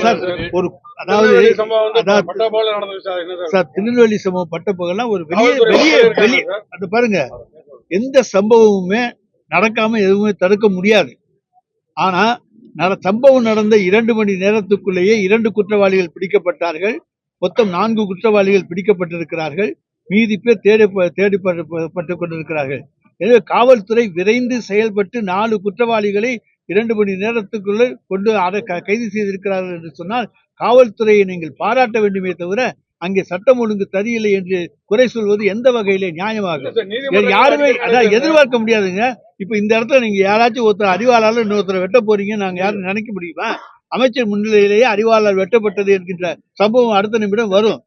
Sir, நடந்திருக்கு. ஒரு அதாவது திருநெல்வேலி சம்பவம் வந்து அதாவது- பட்டா போல நடந்தது சார் என்ன சார்? சார் திருநெல்வேலி சம்பவம் பட்ட புகழ்லாம் ஒரு வெளியே வெளியே வெளியே. அது பாருங்க எந்த சம்பவமுமே நடக்காம எதுவுமே தடுக்க முடியாது. ஆனா நட- சம்பவம் நடந்த இரண்டு மணி நேரத்துக்குள்ளேயே இரண்டு குற்றவாளிகள் பிடிக்கப்பட்டார்கள். மொத்தம் நான்கு குற்றவாளிகள் பிடிக்கப்பட்டிருக்கிறார்கள். மீதி பேர் தேடி தேடி பட்டு கொண்டிருக்கிறார்கள். எனவே காவல்துறை விரைந்து செயல்பட்டு நாலு குற்றவாளிகளை இரண்டு மணி நேரத்துக்குள்ள கொண்டு அதை கைது செய்திருக்கிறார்கள் என்று சொன்னால் காவல்துறையை நீங்கள் பாராட்ட வேண்டுமே தவிர அங்கே சட்டம் ஒழுங்கு சரியில்லை என்று குறை சொல்வது எந்த வகையிலே நீதிமன்றத்தில் யாருமே அதான். எதிர்பார்க்க முடியாதுங்க. இப்ப இந்த இடத்துல நீங்க யாராச்சும் ஒருத்தர் அறிவாளால இன்னொருத்தரை வெட்ட போறீங்க நாங்க யாரும் நினைக்க முடியுமா? அமைச்சர் முன்னிலையிலேயே அறிவாளால் வெட்டப்பட்டது என்கின்ற சம்பவம் அடுத்த நிமிடம் வரும்.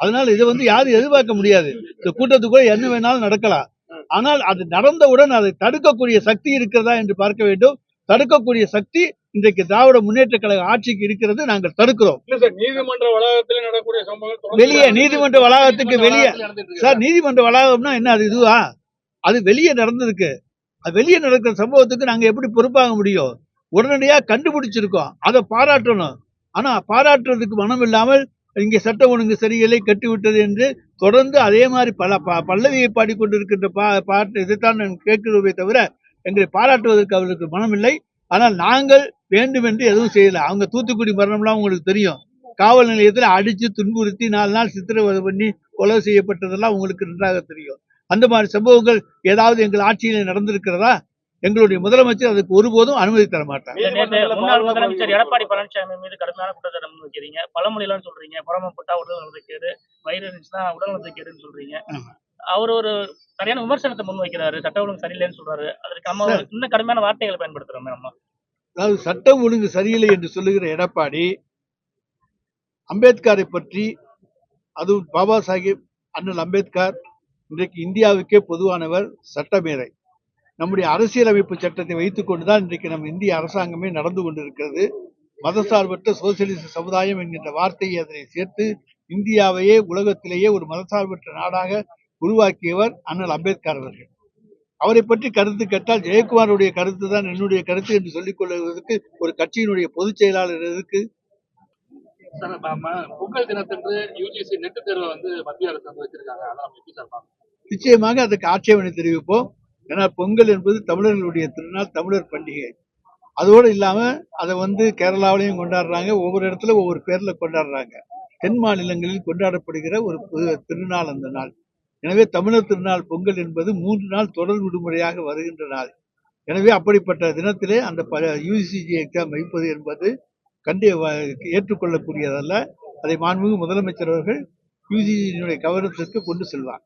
அதனால இதை வந்து யாரும் எதிர்பார்க்க முடியாது. இந்த கூட்டத்துக்குள்ள என்ன வேணாலும் நடக்கலாம். ஆனால் அது நடந்தவுடன் அதை தடுக்கக்கூடிய சக்தி இருக்கிறதா என்று பார்க்க வேண்டும். தடுக்கக்கூடிய சக்தி இன்றைக்கு திராவிட முன்னேற்ற கழக ஆட்சிக்கு இருக்கிறது நாங்கள் தடுக்கிறோம். நீதிமன்ற வளாகத்திலே சம்பவங்கள் வெளியே. நீதிமன்ற வளாகத்துக்கு வெளியே. சார் நீதிமன்ற வளாகம்னா என்ன அது இதுவா? அது வெளியே நடந்திருக்கு. அது வெளியே நடக்கிற சம்பவத்துக்கு நாங்க எப்படி பொறுப்பாக முடியும்? உடனடியா கண்டுபிடிச்சிருக்கோம். அதை பாராட்டணும். ஆனா பாராட்டுறதுக்கு மனம் இல்லாமல் இங்கே சட்ட ஒழுங்கு சரியில்லை கட்டிவிட்டது என்று தொடர்ந்து அதே மாதிரி பல பல்லவியை பாடிக்கொண்டிருக்கின்ற பா பாட்டு இதைத்தான் நான் கேட்கிறோமே தவிர எங்களை பாராட்டுவதற்கு அவர்களுக்கு மனம் இல்லை ஆனால் நாங்கள் வேண்டுமென்று எதுவும் செய்யல. அவங்க தூத்துக்குடி மரணம்லாம் உங்களுக்கு தெரியும். காவல் நிலையத்தில் அடிச்சு துன்புறுத்தி நாலு நாள் சித்திரவதை பண்ணி கொலை செய்யப்பட்டதெல்லாம் உங்களுக்கு நன்றாக தெரியும். அந்த மாதிரி சம்பவங்கள் ஏதாவது எங்கள் ஆட்சியில் நடந்திருக்கிறதா? எங்களுடைய முதலமைச்சர் அதுக்கு ஒருபோதும் அனுமதி தர மாட்டார். முன்னாள் முதலமைச்சர் எடப்பாடி பழனிசாமி மீது கடுமையான குற்றச்சாட்டு வைக்கிறீங்க பழமொழிலாம் சொல்றீங்க. புறமப்பட்டா உடல் நலத்துக்கேடு வயிறு இருந்துச்சுன்னா உடல் நலத்துக்கேடுன்னு சொல்றீங்க. அவர் ஒரு சரியான விமர்சனத்தை முன் வைக்கிறாரு சட்ட ஒழுங்கு சரியில்லைன்னு சொல்றாரு. அதற்கு நம்ம இன்னும் கடுமையான வார்த்தைகளை பயன்படுத்துறோம் நம்ம அதாவது சட்டம் ஒழுங்கு சரியில்லை என்று சொல்லுகிற எடப்பாடி அம்பேத்கரை பற்றி அதுவும் பாபா சாஹிப் அண்ணல் அம்பேத்கர் இன்றைக்கு இந்தியாவுக்கே பொதுவானவர் சட்டமேதை. நம்முடைய அரசியலமைப்பு சட்டத்தை வைத்துக் கொண்டுதான் இன்றைக்கு நம்ம இந்திய அரசாங்கமே நடந்து கொண்டிருக்கிறது. மதசார்பற்ற சோசியலிச சமுதாயம் என்கின்ற வார்த்தையை அதனை சேர்த்து இந்தியாவையே உலகத்திலேயே ஒரு மதசார்பற்ற நாடாக உருவாக்கியவர் அண்ணல் அம்பேத்கர் அவர்கள். அவரை பற்றி கருத்து கேட்டால் ஜெயக்குமாருடைய கருத்து தான் என்னுடைய கருத்து என்று சொல்லிக் கொள்வதற்கு ஒரு கட்சியினுடைய பொதுச் செயலாளர் நம்ம பொங்கல் தினத்தன்று யூஜிசி நெட் தேர்வை வந்து மத்திய அரசு வந்து வச்சிருக்காங்க? நிச்சயமாக அதுக்கு ஆட்சேபனை தெரிவிப்போம். ஏன்னா பொங்கல் என்பது தமிழர்களுடைய திருநாள் தமிழர் பண்டிகை. அதோடு இல்லாம அதை வந்து கேரளாவிலையும் கொண்டாடுறாங்க. ஒவ்வொரு இடத்துல ஒவ்வொரு பேர்ல கொண்டாடுறாங்க. தென் மாநிலங்களில் கொண்டாடப்படுகிற ஒரு திருநாள் அந்த நாள். எனவே தமிழர் திருநாள் பொங்கல் என்பது மூன்று நாள் தொடர் விடுமுறையாக வருகின்ற நாள். எனவே அப்படிப்பட்ட தினத்திலே அந்த யூசிசி எக்ஸாம் வைப்பது என்பது கண்டிய ஏற்றுக்கொள்ளக்கூடியதல்ல. அதை மாண்புமிகு முதலமைச்சர் அவர்கள் யூஜிசியினுடைய கவனத்திற்கு கொண்டு செல்வார்.